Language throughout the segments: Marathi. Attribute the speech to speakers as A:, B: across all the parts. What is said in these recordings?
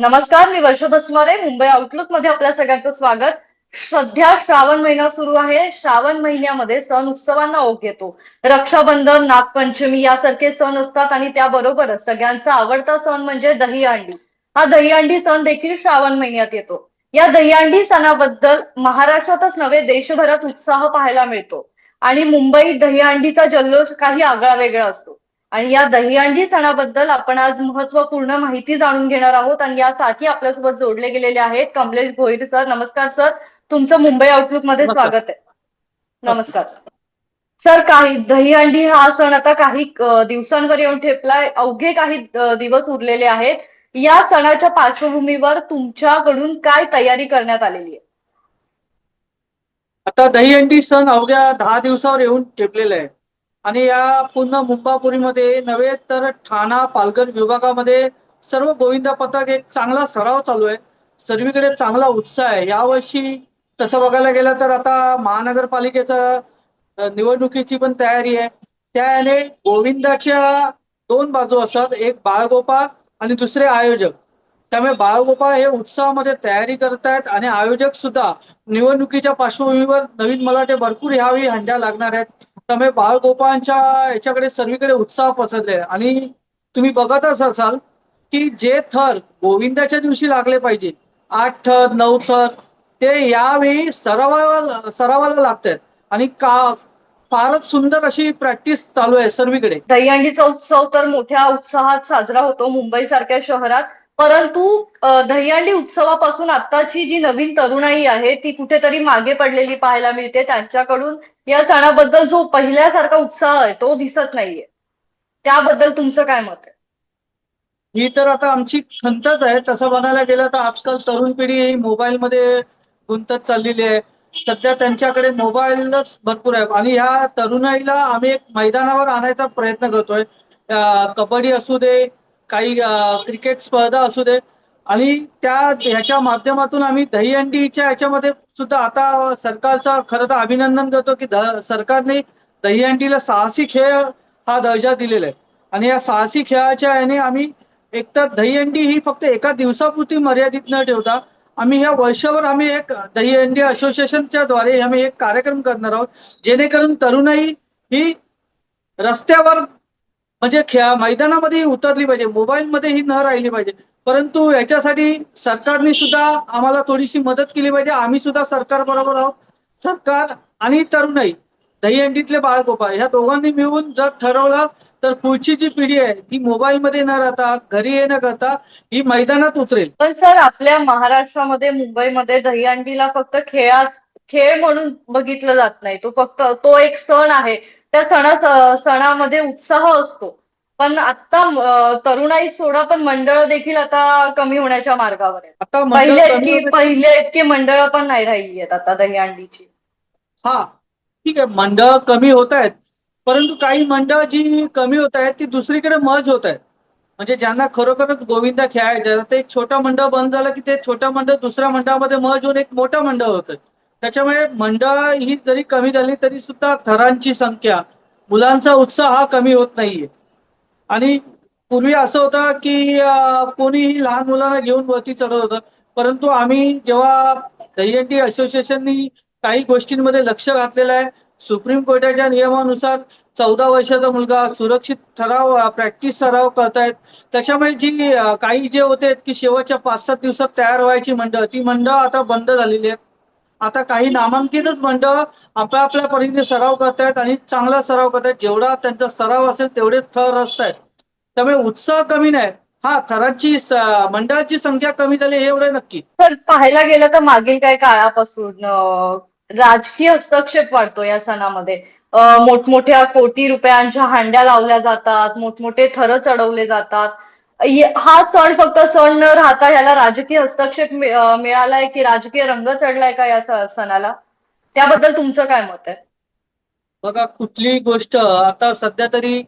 A: नमस्कार मी वर्षा बसमारे मुंबई आउटलुकमध्ये आपल्या सगळ्यांचं स्वागत. सध्या श्रावण महिना सुरू आहे. श्रावण महिन्यामध्ये सण उत्सवांना ओघ येतो. रक्षाबंधन नागपंचमी यासारखे सण असतात आणि त्याबरोबरच सगळ्यांचा आवडता सण म्हणजे दहीहंडी. हा दहीहंडी सण देखील श्रावण महिन्यात येतो. या दहीहंडी सणाबद्दल महाराष्ट्रातच नव्हे देशभरात उत्साह पाहायला मिळतो. आणि मुंबईत दहीहंडीचा जल्लोष काही आगळा वेगळा असतो. आणि या दहीहंडी सणाबद्दल आपण आज महत्त्वपूर्ण माहिती जाणून घेणार आहोत आणि यासाठी आपल्यासोबत जोडले गेलेले आहेत कमलेश भोईर सर. नमस्कार सर. तुमचं मुंबई
B: आउटलुकमध्ये.
A: स्वागत आहे. नमस्कार. सर काही दहीहंडी हा सण आता काही दिवसांवर येऊन ठेपलाय. अवघे काही दिवस उरलेले आहेत. या सणाच्या पार्श्वभूमीवर तुमच्याकडून काय तयारी करण्यात आलेली आहे?
B: आता दहीहंडी सण अवघ्या दहा दिवसावर येऊन ठेपलेला आहे आणि या पूर्ण मुंबापुरीमध्ये नव्हे तर ठाणा पालघर विभागामध्ये सर्व गोविंदा पथक एक चांगला सराव चालू आहे. सर्वीकडे चांगला उत्साह आहे. यावर्षी तसं बघायला गेलं तर आता महानगरपालिकेचा निवडणुकीची पण तयारी आहे. त्याने गोविंदाच्या दोन बाजू असतात. एक बाळगोपाळ आणि दुसरे आयोजक. त्यामुळे बाळगोपाळ हे उत्साहामध्ये तयारी करतायत आणि आयोजक सुद्धा निवडणुकीच्या पार्श्वभूमीवर नवीन मला वाटते भरपूर ह्यावेळी हंड्या लागणार आहेत. त्यामुळे बाळगोपाळांच्या याच्याकडे सर्वीकडे उत्साह पसरले. आणि तुम्ही बघतच असाल की जे थर गोविंदाच्या दिवशी लागले पाहिजे आठ थर नऊ थर ते यावेळी सरावाला सरावाला लागतात. आणि का फारच सुंदर अशी प्रॅक्टिस चालू आहे सर्वीकडे.
A: दहीहंडीचा उत्सव तर मोठ्या उत्साहात साजरा होतो मुंबईसारख्या शहरात. परंतु अ, दहीहंडी उत्सवापासून आताची जी नवीन तरुणाई आहे ती कुठेतरी मागे पडलेली पाहायला मिळते. त्यांच्याकडून या सणाबद्दल जो पहिल्यासारखा उत्साह आहे तो दिसत नाहीये. त्याबद्दल तुमचं काय मत आहे?
B: ही तर आता आमची खंतच आहे. तसं म्हणायला गेलं तर आजकाल तरुण पिढी ही मोबाईलमध्ये गुंतत चाललेली आहे. सध्या त्यांच्याकडे मोबाईलच भरपूर आहे. आणि ह्या तरुणाईला आम्ही एक मैदानावर आणायचा प्रयत्न करतोय. कबड्डी असू दे काही क्रिकेट स्पर्धा असू दे. आणि त्या ह्याच्या माध्यमातून आम्ही दहीहंडीच्या ह्याच्यामध्ये सुद्धा आता सरकारचा खरं तर अभिनंदन करतो की सरकारने दहीहंडीला साहसी खेळ हा दर्जा दिलेला आहे. आणि या साहसी खेळाच्या याने आम्ही एकतर दहीहंडी ही फक्त एका दिवसापुरती मर्यादित न ठेवता आम्ही या वर्षभर आम्ही एक दहीहंडी असोसिएशनच्या द्वारे आम्ही एक कार्यक्रम करणार आहोत. जेणेकरून तरुणाई ही रस्त्यावर म्हणजे खेळा मैदानामध्ये उतरली पाहिजे मोबाईलमध्ये ही न राहिली पाहिजे. परंतु याच्यासाठी सरकारने सुद्धा आम्हाला थोडीशी मदत केली पाहिजे. आम्ही सुद्धा सरकार बरोबर आहोत. सरकार आणि तरुणाई दहीहंडीतले बाळगोपाळ ह्या दोघांनी मिळून जर ठरवलं तर पुढची जी पिढी आहे ती मोबाईलमध्ये न राहता घरी ये न करता ही मैदानात उतरेल.
A: पण सर आपल्या महाराष्ट्रामध्ये मुंबईमध्ये दहीहंडीला फक्त खेळात खेळ म्हणून बघितलं जात नाही. तो फक्त तो एक सण आहे. त्या सणा सणामध्ये उत्साह असतो. पण आता तरुणाई सोडा पण मंडळ देखील आता कमी होण्याच्या मार्गावर आहेत.
B: आता
A: पहिले इतकी पहिले इतकी मंडळ पण नाही राहिली आहेत आता दहीहंडीची.
B: हा ठीक आहे. मंडळ कमी होत आहेत. परंतु काही मंडळ जी कमी होत आहेत ती दुसरीकडे मर्ज होत आहेत. म्हणजे ज्यांना खरोखरच गोविंदा खेळायचं ते एक छोटं मंडळ बंद झालं की ते छोटं मंडळ दुसऱ्या मंडळामध्ये मर्ज होऊन एक मोठं मंडळ होतं. त्याच्यामुळे मंडळ ही जरी कमी झाली तरी सुद्धा थरांची संख्या मुलांचा उत्साह हा कमी होत नाहीये. आणि पूर्वी असं होतं की कोणीही लहान मुलांना घेऊन वरती चढत होतं. परंतु आम्ही जेव्हा दहीहंडी असोसिएशननी काही गोष्टींमध्ये लक्ष घातलेलं आहे सुप्रीम कोर्टाच्या नियमानुसार चौदा वर्षाचा मुलगा सुरक्षित ठराव प्रॅक्टिस सराव करतायत. त्याच्यामुळे जी काही जे होते की शेवटच्या पाच सात दिवसात तयार व्हायची मंडळ ती मंडळ आता बंद झालेली आहेत आता काही नामांकितच मंडळ आपल्या आपल्या परीने सराव करतायत आणि चांगला सराव करतायत. जेवढा त्यांचा सराव असेल तेवढेच थर असतायत त्यामुळे उत्साह कमी नाही. हा थरांची मंडळाची संख्या कमी झाली हे एवढं नक्की.
A: सर पाहायला गेलं तर मागील काही काळापासून राजकीय हस्तक्षेप वाढतो या सणामध्ये. मोठमोठ्या कोटी रुपयांच्या हांड्या लावल्या जातात मोठमोठे थर चढवले जातात. हा सण फक्त सण न राहता ह्याला राजकीय हस्तक्षेप मिळालाय की राजकीय रंग चढलाय का या सणाला? त्याबद्दल तुमचं काय मत आहे?
B: बघा कुठलीही गोष्ट आता सध्या तरी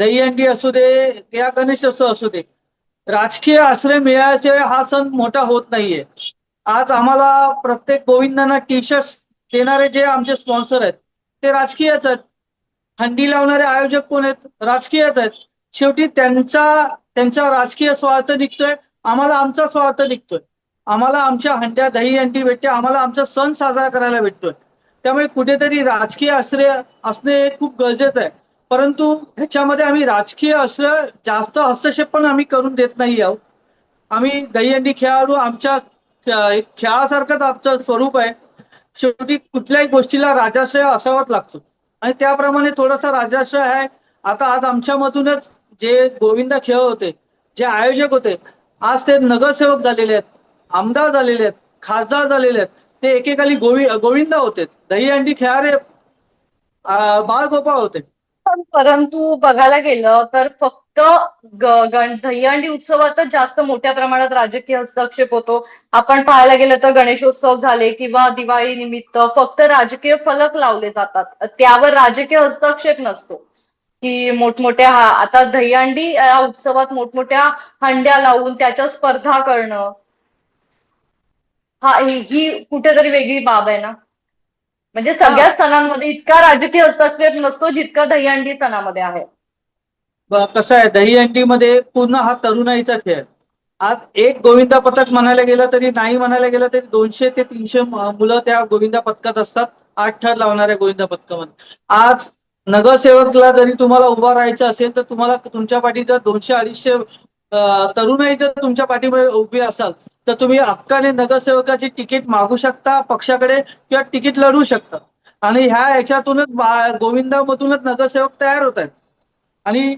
B: दहीहंडी असू दे या गणेशोत्सव असू दे राजकीय आश्रय मिळाल्याशिवाय हा सण मोठा होत नाहीये. आज आम्हाला प्रत्येक गोविंदांना टी शर्ट देणारे जे आमचे स्पॉन्सर आहेत ते राजकीयच आहेत. हंडी लावणारे आयोजक कोण आहेत? राजकीयच आहेत. शेवटी त्यांचा त्यांचा राजकीय स्वार्थ निघतोय आम्हाला आमचा स्वार्थ निघतोय. आम्हाला आमच्या हंड्या दही हंडी भेटते आम्हाला आमचा सण साजरा करायला भेटतोय. त्यामुळे कुठेतरी राजकीय आश्रय असणे हे खूप गरजेचं आहे. परंतु ह्याच्यामध्ये आम्ही राजकीय आश्रय जास्त हस्तक्षेप पण आम्ही करून देत नाही आहोत. आम्ही दहीहंडी खेळाडू आमच्या खेळासारखंच आमचं स्वरूप आहे. शेवटी कुठल्याही गोष्टीला राजाश्रय असावाच लागतो. आणि त्याप्रमाणे थोडासा राजाश्रय आहे. आता आज आमच्यामधूनच जे गोविंदा खेळ होते जे आयोजक होते आज ते नगरसेवक झालेले आहेत आमदार झालेले आहेत खासदार झालेले आहेत ते एकेकाली गोवि गोविंदा होते दहीहंडी खेळारे अं, बाळगोपाळ होते.
A: पण परंतु बघायला गेलं तर फक्त दहीहंडी उत्सवातच जास्त मोठ्या प्रमाणात राजकीय हस्तक्षेप होतो. आपण पाहायला गेलं तर गणेशोत्सव झाले किंवा दिवाळी निमित्त फक्त राजकीय फलक लावले जातात. त्यावर राजकीय हस्तक्षेप नसतो. की मोठमोठ्या हा आता दहीहंडी या उत्सवात मोठमोठ्या हंड्या लावून त्याच्या स्पर्धा करणं. हा ही ही कुठेतरी वेगळी बाब आहे ना. म्हणजे सगळ्या सणांमध्ये इतका राजकीय हस्तक्षेप नसतो जितका दहीहंडी सणामध्ये आहे.
B: कसं आहे दहीहंडीमध्ये पूर्ण हा तरुणाईचा खेळ. आज एक गोविंदा पथक म्हणायला गेलं तरी नाही म्हणायला गेलं तरी दोनशे ते तीनशे मुलं त्या गोविंदा पथकात असतात. आठ ठर लावणाऱ्या गोविंदा पथकामध्ये. आज नगरसेवकला जरी तुम्हाला उभा राहायचं असेल तर तुम्हाला तुमच्या पाठी जर दोनशे अडीचशे तरुणाई जर तुमच्या पाठीमध्ये उभी असाल तर तुम्ही हक्काने नगरसेवकाची तिकीट मागू शकता पक्षाकडे किंवा तिकीट लढू शकता. आणि ह्या याच्यातूनच गोविंदामधूनच नगरसेवक तयार होत आहेत. आणि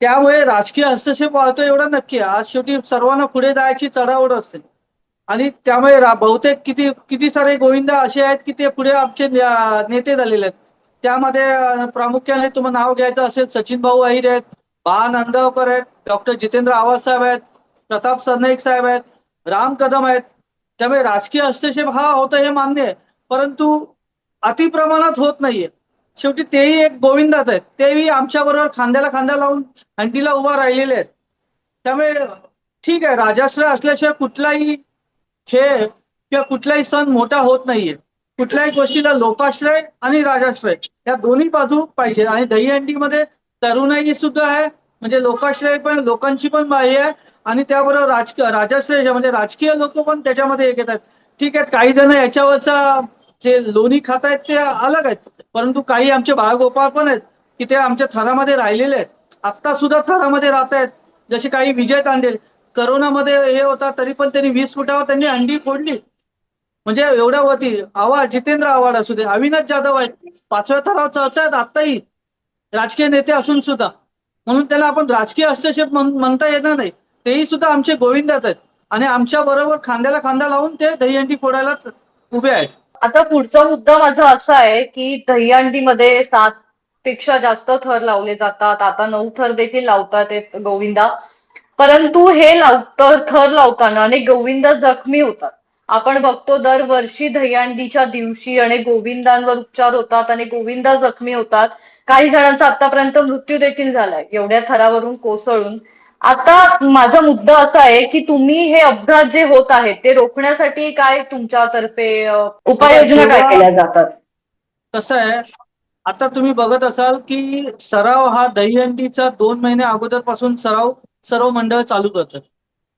B: त्यामुळे राजकीय हस्तक्षेप वाहतो एवढा नक्की. आज शेवटी सर्वांना पुढे जायची चढाओढ असते. आणि त्यामुळे बहुतेक किती किती सारे गोविंदा असे आहेत की ते पुढे आमचे नेते झालेले आहेत. त्यामध्ये प्रामुख्याने तुम्हाला नाव घ्यायचं असेल सचिन भाऊ अहिर आहेत बा नांदगावकर आहेत डॉक्टर जितेंद्र आवाज साहेब आहेत प्रताप सरनाईक साहेब आहेत राम कदम आहेत. त्यामुळे राजकीय हस्तक्षेप हा होतं हे मान्य आहे परंतु अतिप्रमाणात होत नाहीये. शेवटी तेही एक गोविंदाच आहेत. तेही आमच्या बरोबर खांद्याला खांदा लावून हंडीला उभा राहिलेले आहेत. त्यामुळे ठीक आहे राजाश्रय असल्याशिवाय कुठलाही खेळ किंवा कुठलाही सण मोठा होत नाहीये. कुठल्याही गोष्टीला लोकाश्रय आणि राजाश्रय या दोन्ही बाजू पाहिजे. आणि दहीहंडीमध्ये तरुणाई सुद्धा आहे म्हणजे लोकाश्रय पण लोकांची पण बाही आहे. आणि त्याबरोबर राजकीय राजाश्रय म्हणजे राजकीय लोक पण त्याच्यामध्ये एक येतात ठीक आहे काही जण याच्यावरचा जे लोणी खात आहेत ते अलग आहेत. परंतु काही आमचे बाळगोपाळ पण आहेत की ते आमच्या थरामध्ये राहिलेले आहेत. आत्ता सुद्धा थरामध्ये राहत आहेत. जसे काही विजय तांडेल करोनामध्ये हे होता तरी पण त्यांनी वीस फुटावर त्यांनी अंडी फोडली. म्हणजे एवढ्या वरती आव्हाड जितेंद्र आव्हाड असू दे अविनाश जाधव आहेत. पाचव्या थरावर चढतात आत्ताही राजकीय नेते असून सुद्धा. म्हणून त्याला आपण राजकीय हस्तक्षेप म्हण- म्हणता येणार नाही. तेही सुद्धा आमचे गोविंदाच आहेत. आणि आमच्या बरोबर खांद्याला खांदा लावून ते दहीहंडी फोडायला उभे आहेत.
A: आता पुढचा मुद्दा माझा असा आहे की दहीहंडीमध्ये सात पेक्षा जास्त थर लावले जातात. आता नऊ थर देखील लावतात गोविंदा. परंतु हे लाव थर लावताना अनेक गोविंदा जखमी होतात. आपण बघतो दरवर्षी दहीहंडीच्या दिवशी अनेक गोविंदांवर उपचार होतात आणि गोविंदा जखमी होतात. काही जणांचा आतापर्यंत मृत्यू देखील झालाय एवढ्या थरावरून कोसळून. आता माझा मुद्दा असा आहे की तुम्ही हे अपघात जे होत आहेत ते रोखण्यासाठी काय तुमच्यातर्फे उपाययोजना काय केल्या जातात?
B: कसं आहे आता तुम्ही बघत असाल की सराव हा दहीहंडीचा दोन महिने अगोदरपासून सराव सर्व मंडळ चालू करतात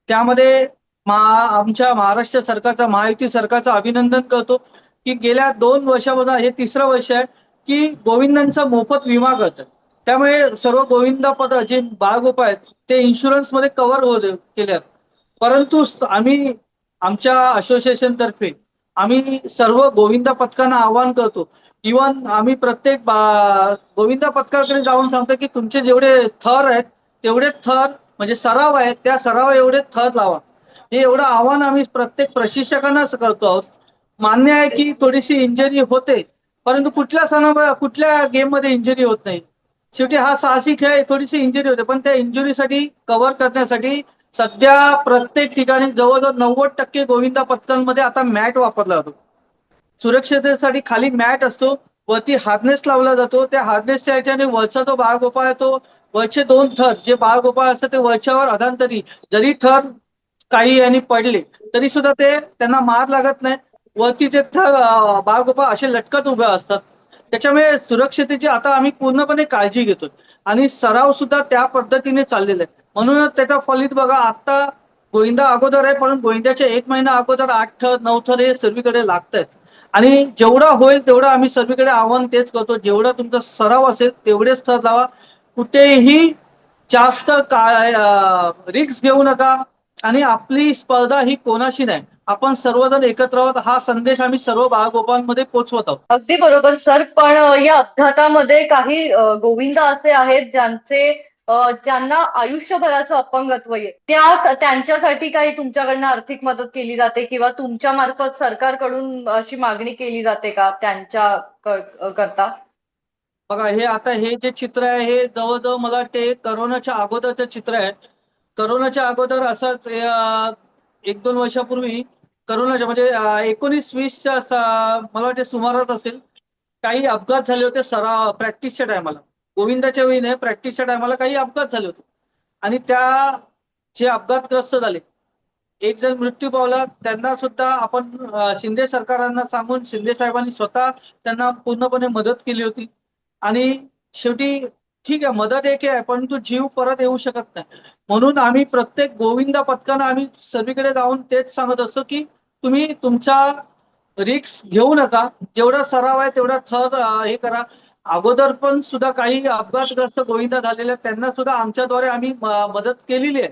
B: त्यामध्ये आमच्या महाराष्ट्र सरकारचा महायुती सरकारचं अभिनंदन करतो की गेल्या दोन वर्षामध्ये हे तिसरं वर्ष आहे की गोविंदांचा मोफत विमा करतात. त्यामुळे सर्व गोविंदा पद जे बाळगोपा आहेत ते इन्शुरन्समध्ये कव्हर होते केले परंतु आम्ही आमच्या असोसिएशन तर्फे आम्ही सर्व गोविंदा पथकांना आवाहन करतो. इवन आम्ही प्रत्येक गोविंदा पथकाकडे जाऊन सांगतो की तुमचे जेवढे थर आहेत तेवढे थर म्हणजे सराव आहेत त्या सराव एवढे थर लावा. हे एवढं आव्हान आम्ही प्रत्येक प्रशिक्षकांनाच करतो आहोत. मान्य आहे की थोडीशी इंजरी होते परंतु कुठल्या सणामध्ये कुठल्या गेममध्ये इंजरी होत नाही. शेवटी हा साहसी खेळ आहे, थोडीशी इंजुरी होते पण त्या इंजुरीसाठी कव्हर करण्यासाठी सध्या प्रत्येक ठिकाणी जवळजवळ नव्वद टक्के गोविंदा पथकांमध्ये आता मॅट वापरला जातो. सुरक्षिततेसाठी खाली मॅट असतो वरती हार्नेस लावला जातो त्या हार्नेसच्या ह्याच्याने वरचा जो बाळगोपाळ येतो वरचे दोन थर जे बाळगोपाळ असतात ते वरच्यावर अधांतरी जरी थर काही यांनी पडले तरी सुद्धा ते त्यांना मार लागत नाही. वरती ते थर अं, बाळगोपाळ असे लटकत उभे असतात. त्याच्यामुळे सुरक्षतेची आता आम्ही पूर्णपणे काळजी घेतो आणि सराव सुद्धा त्या पद्धतीने चाललेला आहे. म्हणूनच त्याचा फलित बघा आता गोविंदा अगोदर आहे पण गोविंद्याच्या एक महिना अगोदर आठ थर नऊ थर हे सर्वीकडे लागत आहेत आणि जेवढा होईल तेवढं आम्ही सर्वीकडे आव्हान तेच करतो. जेवढा तुमचा सराव असेल तेवढेच थर लावा. कुठेही जास्त काय रिक्स घेऊ नका. आणि आपली स्पर्धा ही कोणाशी नाही. आपण सर्वजण एकत्र आहोत. हा संदेश आम्ही सर्व बाळगोपांमध्ये पोहोचवत आहोत.
A: अगदी बरोबर सर. पण या अपघातामध्ये काही गोविंद असे आहेत ज्यांचे ज्यांना आयुष्यभराचं अपंगत्व आहे. त्या त्यांच्यासाठी काही तुमच्याकडनं आर्थिक मदत केली जाते किंवा तुमच्या मार्फत सरकारकडून अशी मागणी केली जाते का त्यांच्या करता?
B: बघा हे आता हे जे चित्र आहे हे जवळजवळ मला वाटते करोनाच्या अगोदरचं चित्र आहे. करोनाच्या अगोदर असंच एक दोन वर्षापूर्वी करोनाच्या म्हणजे एकोणीस वीसच्या मला वाटते सुमारास असेल काही अपघात झाले होते सराव प्रॅक्टिसच्या टायमाला गोविंदाच्या वेळीने प्रॅक्टिसच्या टायमाला काही अपघात झाले होते. आणि त्या जे अपघातग्रस्त झाले एक जण मृत्यू पावला त्यांना सुद्धा आपण शिंदे सरकारांना सांगून शिंदे साहेबांनी स्वतः त्यांना पूर्णपणे मदत केली होती. आणि शेवटी ठीक आहे मदत एक आहे परंतु जीव परत येऊ शकत नाही. म्हणून आम्ही प्रत्येक गोविंदा पथकानं आम्ही सगळीकडे जाऊन तेच सांगत असतो की तुम्ही तुमचा रिक्स घेऊ नका जेवढा सराव आहे तेवढा थर हे करा. अगोदर पण सुद्धा काही अपघातग्रस्त गोविंदा झालेले आहेत त्यांना सुद्धा आमच्याद्वारे आम्ही मदत केलेली आहे.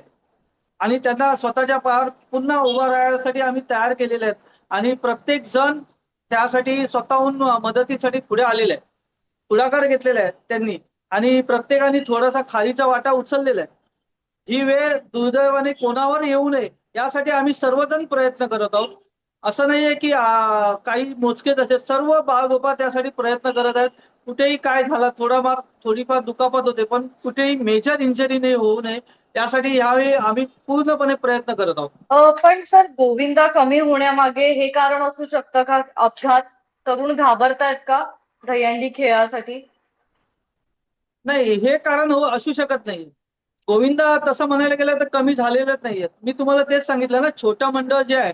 B: आणि त्यांना स्वतःच्या पार पुन्हा उभा राहण्यासाठी आम्ही तयार केलेले आहेत. आणि प्रत्येक जण त्यासाठी स्वतःहून मदतीसाठी पुढे आलेले आहे पुढाकार घेतलेला आहे त्यांनी. आणि प्रत्येकाने थोडासा खालीचा वाटा उचललेला आहे. ही वेळ दुर्दैवाने कोणावर येऊ नये यासाठी आम्ही सर्वजण प्रयत्न करत आहोत. असं नाहीये की काही मोजकेच असे सर्व बाळगोपा त्यासाठी प्रयत्न करत आहेत. कुठेही काय झालं थोडाफार थोडीफार दुखापत होते पण कुठेही मेजर इंजरी नाही होऊ नये. त्यासाठी यावेळी आम्ही पूर्णपणे प्रयत्न करत आहोत.
A: पण सर गोविंदा कमी होण्यामागे हे कारण असू शकतं का? अपघात तरुण घाबरतायत का? दहीहंडी खेळासाठी?
B: नाही हे कारण हो असू शकत नाही. गोविंदा तसं म्हणायला गेलं तर कमी झालेलंच नाहीये. मी तुम्हाला तेच सांगितलं ना छोटा मंडळ जे आहे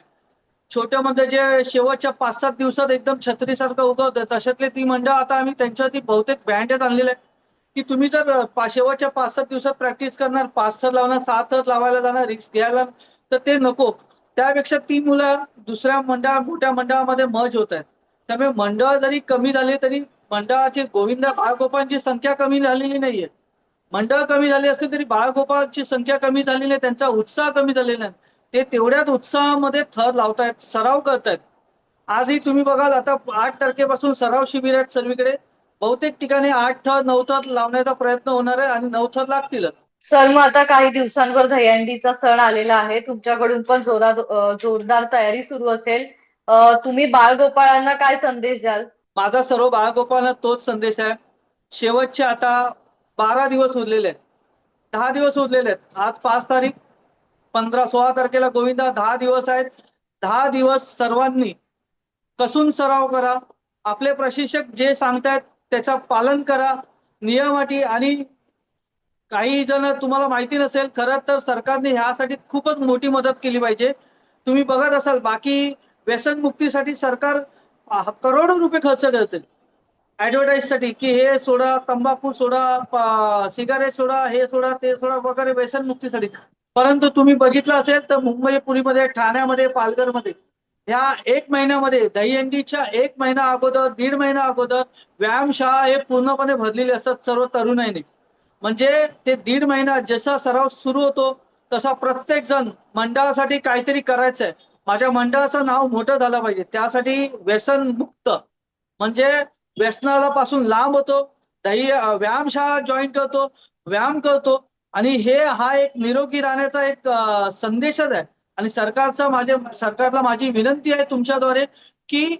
B: छोट्या मंडळ जे शेवटच्या पाच सात दिवसात एकदम छत्रीसारखं उगवतं तशातले ती मंडळ आता आम्ही त्यांच्यावरती बहुतेक बँडेत आणलेलं आहे की तुम्ही जर शेवटच्या पाच सात दिवसात प्रॅक्टिस करणार पाच थर लावणार सहा थर लावायला जाणार रिस्क घ्यायला तर ते नको. त्यापेक्षा ती मुलं दुसऱ्या मंडळ मोठ्या मंडळामध्ये मज होत आहेत. त्यामुळे मंडळ जरी कमी झाले तरी मंडळाची गोविंदा बाळगोपांची संख्या कमी झालेली नाहीये. मंडळ कमी झाली असली तरी बाळगोपाळची संख्या कमी झालेली आहे त्यांचा उत्साह कमी झालेला आहे ते तेवढ्याच उत्साहामध्ये थर लावतायत सराव करतायत. आजही तुम्ही बघाल आता आठ तारखेपासून सराव शिबिर आहेत सर्वीकडे. बहुतेक ठिकाणी आठ थर नऊ थर लावण्याचा प्रयत्न होणार आहे आणि नऊ थर लागतीलच
A: सर मग आता काही दिवसांवर दहीहंडीचा सण आलेला आहे. तुमच्याकडून पण जोरात जोरदार तयारी सुरू असेल. तुम्ही बाळगोपाळांना काय संदेश द्याल?
B: माझा सर्व बाळगोपाळांना तोच संदेश आहे. शेवटचे आता बारा दिवस उरलेले आहेत. दहा दिवस उरलेले आहेत. आज पाच तारीख पंधरा सोळा तारखेला गोविंदा दहा दिवस आहेत. दहा दिवस सर्वांनी कसून सराव करा. आपले प्रशिक्षक जे सांगतायत त्याचा पालन करा. नियमाटी आणि काही जण तुम्हाला माहिती नसेल खरं तर सरकारने ह्यासाठी खूपच मोठी मदत केली पाहिजे. तुम्ही बघत असाल बाकी व्यसनमुक्तीसाठी सरकार करोडो रुपये खर्च करते ऍडव्हर्टाईजसाठी की हे सोडा तंबाखू सोडा सिगारेट सोडा हे सोडा ते सोडा वगैरे व्यसनमुक्तीसाठी परंतु तुम्ही बघितलं असेल तर मुंबई पुरीमध्ये ठाण्यामध्ये पालघरमध्ये या एक महिन्यामध्ये दहीहंडीच्या एक महिना अगोदर दीड महिना अगोदर व्यायामशाळा हे पूर्णपणे भरलेले असतात सर्व तरुणाईने. म्हणजे ते दीड महिना जसा सराव सुरू होतो तसा प्रत्येक जण मंडळासाठी काहीतरी करायचं आहे माझ्या मंडळाचं नाव मोठं झालं पाहिजे. त्यासाठी व्यसन मुक्त. म्हणजे व्यसनाला पासून लांब होतो. दही व्यायामशाळा जॉईन करतो व्यायाम करतो. आणि हे हा एक निरोगी राहण्याचा एक संदेशच आहे. आणि सरकारचा माझे सरकारला माझी विनंती आहे तुमच्याद्वारे की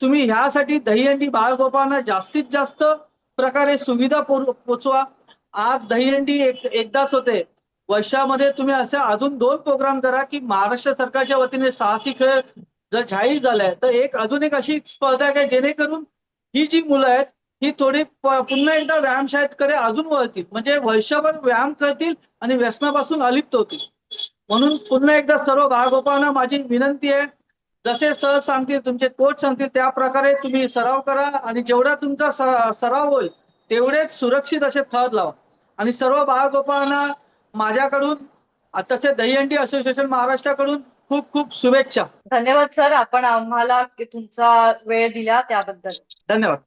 B: तुम्ही ह्यासाठी दहीहंडी बाळगोपाळांना जास्तीत जास्त प्रकारे सुविधा पोचवा. आज दहीहंडी एक एकदाच होते. वर्षामध्ये तुम्ही असे अजून दोन प्रोग्राम करा की महाराष्ट्र सरकारच्या वतीने साहसी खेळ जर जाहीर झालाय तर एक अजून एक अशी स्पर्धा आहे जेणेकरून ही जी मुलं आहेत ही थोडी पुन्हा एकदा व्यायामशाळेकडे अजून वळतील. म्हणजे वर्षभर व्यायाम करतील आणि व्यसनापासून अलिप्त होतील. म्हणून पुन्हा एकदा सर्व बाळगोपाळांना माझी विनंती आहे जसे सर सांगतील तुमचे कोच सांगतील त्या प्रकारे तुम्ही सराव करा आणि जेवढा तुमचा स- सराव होईल तेवढेच सुरक्षित असे थर लावा. आणि सर्व बाळगोपाळांना माझ्याकडून तसे दहीहंडी असोसिएशन महाराष्ट्राकडून खूप खूप शुभेच्छा.
A: धन्यवाद सर. आपण आम्हाला तुमचा वेळ दिला त्याबद्दल.
B: धन्यवाद.